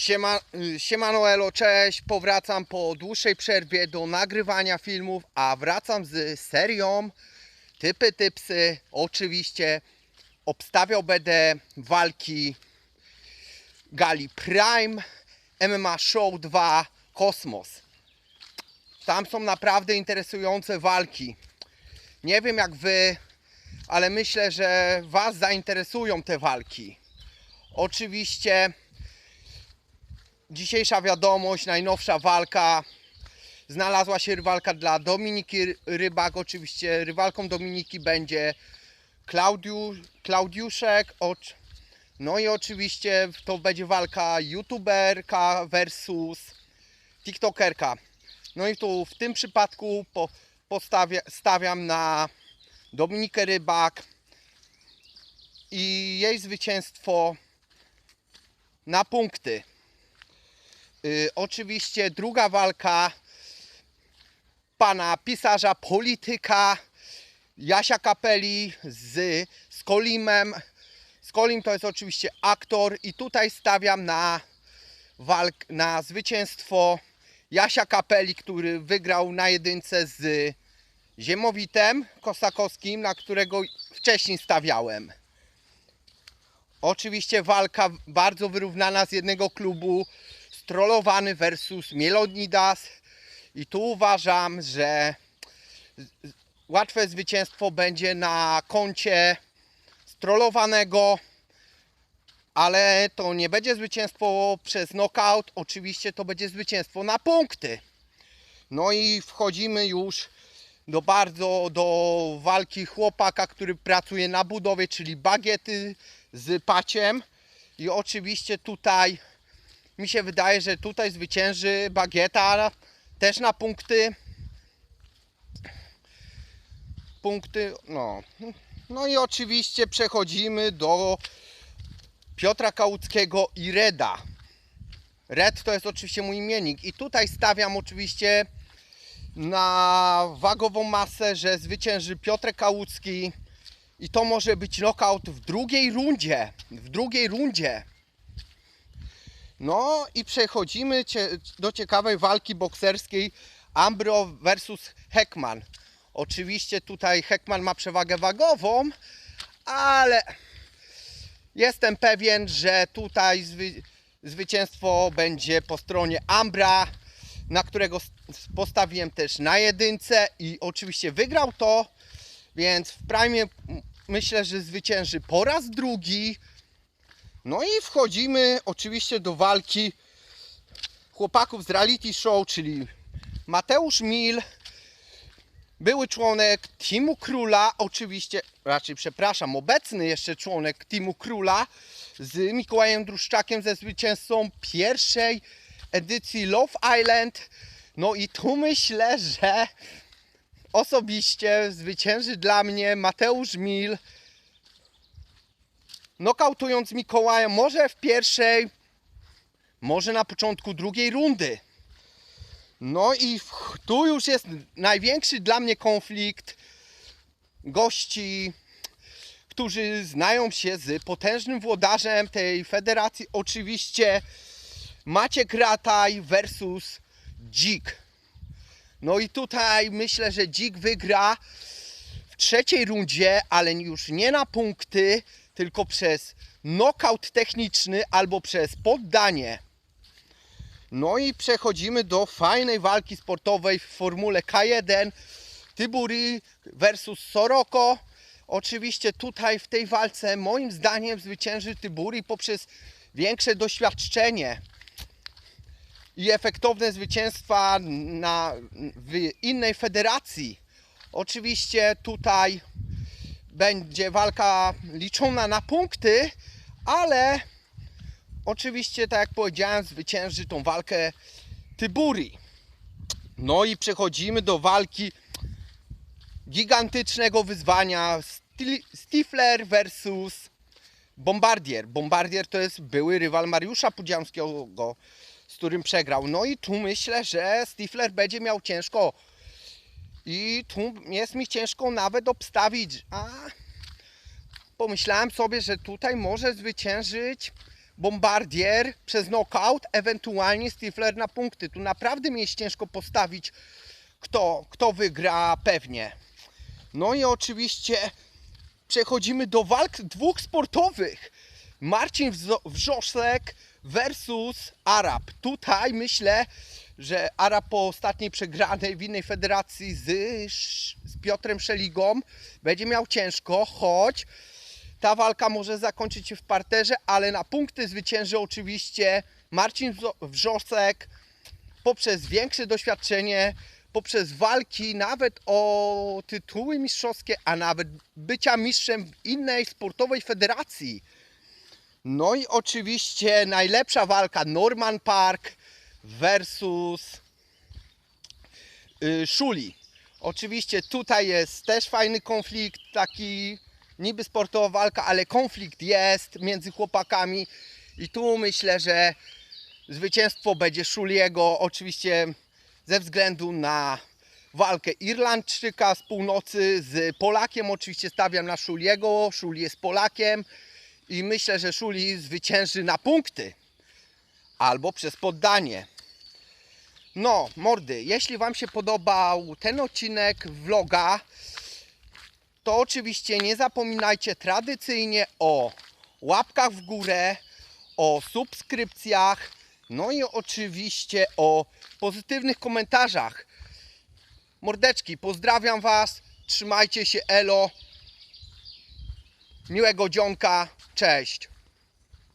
Siema, y, siemano elo, cześć, powracam po dłuższej przerwie do nagrywania filmów, a wracam z serią Typy Typsy. Oczywiście obstawiał będę walki gali Prime, MMA Show 2, Kosmos. Tam są naprawdę interesujące walki. Nie wiem jak wy, ale myślę, że was zainteresują te walki. Oczywiście dzisiejsza wiadomość, najnowsza walka. Znalazła się rywalka dla Dominiki Rybak. Oczywiście rywalką Dominiki będzie Klaudiu, Klaudiuszek. No i oczywiście to będzie walka youtuberka versus tiktokerka. No i tu w tym przypadku stawiam na Dominikę Rybak i jej zwycięstwo na punkty. Y, oczywiście druga walka pana pisarza, polityka Jasia Kapeli z Skolimem. Skolim to jest oczywiście aktor i tutaj stawiam na walk, na zwycięstwo Jasia Kapeli, który wygrał na jedynce z Ziemowitem Kosakowskim, na którego wcześniej stawiałem. Oczywiście walka bardzo wyrównana z jednego klubu. Strollowany versus Mielonidas. I tu uważam, że łatwe zwycięstwo będzie na koncie strollowanego, ale to nie będzie zwycięstwo przez knockout. Oczywiście to będzie zwycięstwo na punkty. No i wchodzimy już do bardzo do walki chłopaka, który pracuje na budowie, czyli bagiety z paciem. I oczywiście tutaj mi się wydaje, że tutaj zwycięży bagieta też na punkty. Punkty, no. No i oczywiście przechodzimy do Piotra Kałuckiego i Reda. Red to jest oczywiście mój imiennik i tutaj stawiam oczywiście na wagową masę, że zwycięży Piotr Kałucki i to może być knockout w drugiej rundzie. W drugiej rundzie. No i przechodzimy do ciekawej walki bokserskiej Ambro versus Heckman. Oczywiście tutaj Heckman ma przewagę wagową, ale jestem pewien, że tutaj zwy, zwycięstwo będzie po stronie Ambra, na którego postawiłem też na jedynce i oczywiście wygrał to, więc w Prime myślę, że zwycięży po raz drugi. No i wchodzimy oczywiście do walki chłopaków z reality show, czyli Mateusz Mil, były członek Teamu Króla, oczywiście, raczej przepraszam, obecny jeszcze członek Teamu Króla z Mikołajem Druszczakiem, ze zwycięzcą pierwszej edycji Love Island. No i tu myślę, że osobiście zwycięży dla mnie Mateusz Mil, nokautując Mikołaja może w pierwszej, może na początku drugiej rundy. No i tu już jest największy dla mnie konflikt gości, którzy znają się z potężnym włodarzem tej federacji. Oczywiście Maciek Rataj versus Dzik. No i tutaj myślę, że Dzik wygra w trzeciej rundzie, ale już nie na punkty, tylko przez knockout techniczny albo przez poddanie. No i przechodzimy do fajnej walki sportowej w formule K1. Tyburi versus Soroko. Oczywiście tutaj w tej walce moim zdaniem zwycięży Tyburi poprzez większe doświadczenie i efektowne zwycięstwa na, w innej federacji. Oczywiście tutaj będzie walka liczona na punkty, ale oczywiście, tak jak powiedziałem, zwycięży tą walkę Tyburi. No i przechodzimy do walki gigantycznego wyzwania Stifler versus Bombardier. Bombardier to jest były rywal Mariusza Pudzianskiego, z którym przegrał. No i tu myślę, że Stifler będzie miał ciężko. I tu jest mi ciężko nawet obstawić. A pomyślałem sobie, że tutaj może zwyciężyć Bombardier przez knockout, ewentualnie Stifler na punkty. Tu naprawdę mi jest ciężko postawić, kto, kto wygra pewnie. No i oczywiście przechodzimy do walk dwóch sportowych. Marcin Wrzosek versus Arab. Tutaj myślę, że Arab po ostatniej przegranej w innej federacji z, z Piotrem Szeligą będzie miał ciężko, choć ta walka może zakończyć się w parterze, ale na punkty zwycięży oczywiście Marcin Wrzosek poprzez większe doświadczenie, poprzez walki nawet o tytuły mistrzowskie, a nawet bycia mistrzem w innej sportowej federacji. No i oczywiście najlepsza walka Norman Park versus y, Szuli. Oczywiście tutaj jest też fajny konflikt, taki niby sportowa walka, ale konflikt jest między chłopakami i tu myślę, że zwycięstwo będzie Szuliego, oczywiście ze względu na walkę Irlandczyka z północy z Polakiem, oczywiście stawiam na Szuliego, Szuli jest Polakiem i myślę, że Szuli zwycięży na punkty albo przez poddanie. No, mordy, jeśli Wam się podobał ten odcinek vloga, to oczywiście nie zapominajcie tradycyjnie o łapkach w górę, o subskrypcjach, no i oczywiście o pozytywnych komentarzach. Mordeczki, pozdrawiam Was, trzymajcie się, elo, miłego dzionka, cześć.